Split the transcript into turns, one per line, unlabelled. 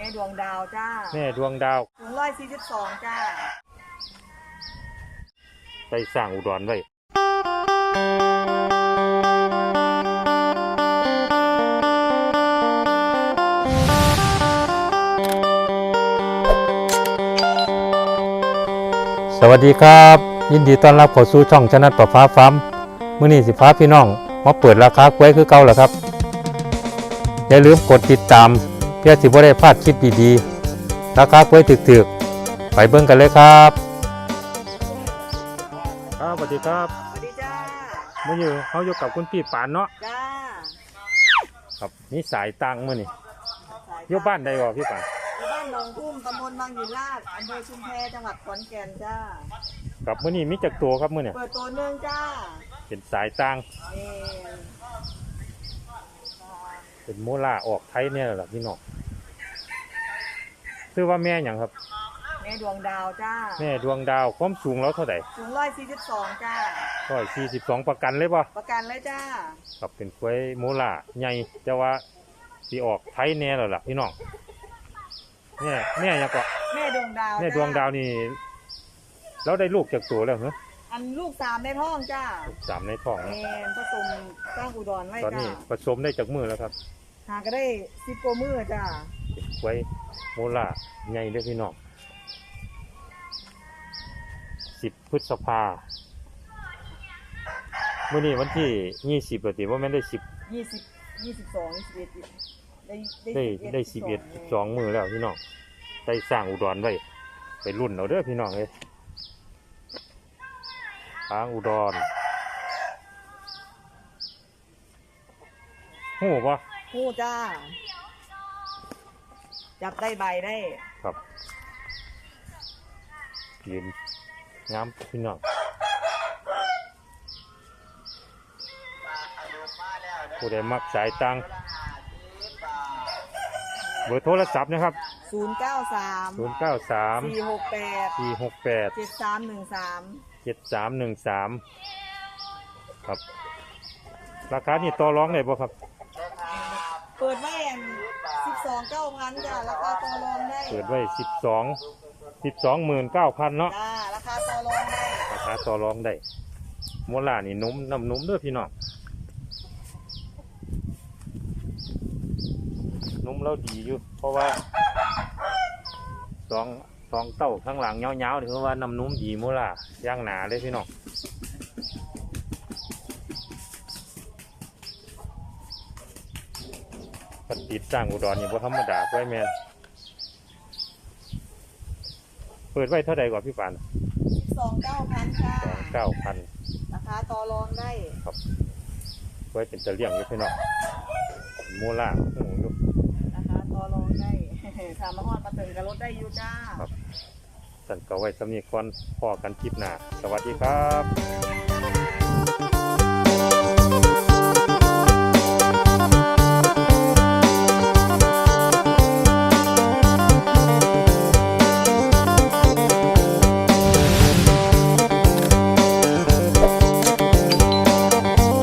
แม่ดวงดาวจ้า
แม่ดวงดาว
สูงร้อยสี่สิบสองจ้า
ไปสร้างอุดรไว้สวัสดีครับ ยินดีต้อนรับเข้าสู่ช่องชนะประฟ้าฟ้ามื้อนี้สิฟ้าพี่น้อง มาเปิดราคากล้วยคือเก่าแล้วครับ อย่าลืมกดติดตาม เพื่อสิบ่ได้พลาดคลิปดีๆราคากล้วยถึกๆ ไปเบิ่งกันเลยครับ ครับสวัสดีครับ
สวัสดีจ้า
มื่อนี้เขาอยู่กับคุณพี่ปานเนาะ
จ้า
ครับนี่สายตังมื่อนี่
สย
อยู่บ้านใดวะพี่ปาน
อยู่บ้านหนองทุ่มตำบลบางหินลาดอำเภอชุมแพจังหวัดขอนแก่นจ้า
กับมื่อนี้มีจักตัวครับมื่อนี่
เปิดตัวหนึ่งจ้า
เป็นสายตัง
เอ่อ
เป็นโมล่าออกไทยเนี่ยแหละพี่น้องชื่อว่าแม่อย่างครับ
แม่ดวงดาวจ้า
แม่ดวงดาวความสูงแล้วเท่าไหร่
สูงร้อยสี่สิบสองจ้า
ร้อยสี่สิบสองประกันเลยป่ะ
ประกันเลยจ้า
ครับเป็นกล้วยโมล่าใหญ่แต่ว่าสีออกไทยแน่แล้วล่ะพี่น้องแม่แม่หยังก็
แม่ดวงดาว
แม่
จ้
ดวงดาวนี่เราได้ลูกจากตัวแล้วเหรอ
อันลูกสามในท้องจ้า
สามในท้อง
แม
นะ
นผสมสร้างอุดรไว้
ตอน
จ้า
นี้ผสมได้จากมือแล้วครับ
หาก็ได้สิบกว่ามือจ้า
ไว้โมล่าใหญ่เด้อพี่น้องสิบพฤษภาเมื่อนี้วันที่ยี่สิบปฏิว่าแม่นได้สิบ
ยี่สิบยี่สิบสองยี่สิบเอ็ดได้
ได้ได้สิบเอ็ดสองมือแล้วพี่น้องได้สร้างอุดรไว้ไปรุ่นเอาเด้อพี่น้องเลยทางอุดรโหปะ
คู่จ้า จับได้ใบได้
ครับยืนงามพี่น้องผู้ใดมักสายตังเบอร์โทรศัพท์นะครับ
ศูนย์เก้าสาม
0 9 3
สี่หกแปด
4 6 8
เจ็ดสามหนึ่งสาม
7 3 1 3 ครับ ราคานี่ต่อรองได้บ่ครับ
เปิดไว้สิบสองเก้าพันจ้าราคาต่อรองได้
เปิดไว้12 12หมื่นเก้าพันเนาะ
จ้าราคาต่อรองได้
ราคาต่อรองได้โมล่านี่นุ่มน้ำนุ่มเด้อพี่น้องนุ่มแล้วดีอยู่ เพราะว่าสองสองเต้าข้างหลังเงาๆนี่เพราะว่าน้ำนุ่มดีโมล่าย่างหนาเลยพี่น้อง ปฏิดสร้างอุดรนี่บ่ธรรมดาไว้แมนเปิดไว้เท่าใดกว่าพี่ปาน
สิบสองเก้าพันจ้า
สองเก้าพัน
ราคาต่อรองได้
ไว้เป็นจะเลี้ยงอยู่พี่น้องโมล่าโอ้โหอยู่
ราคาต่อรองได้ถามมาฮอดมาถึงกับรถได้อยู่จ้า
สันก็ไว้สำนีก่อนพอกันคลิปหน้า สวัสดีครับ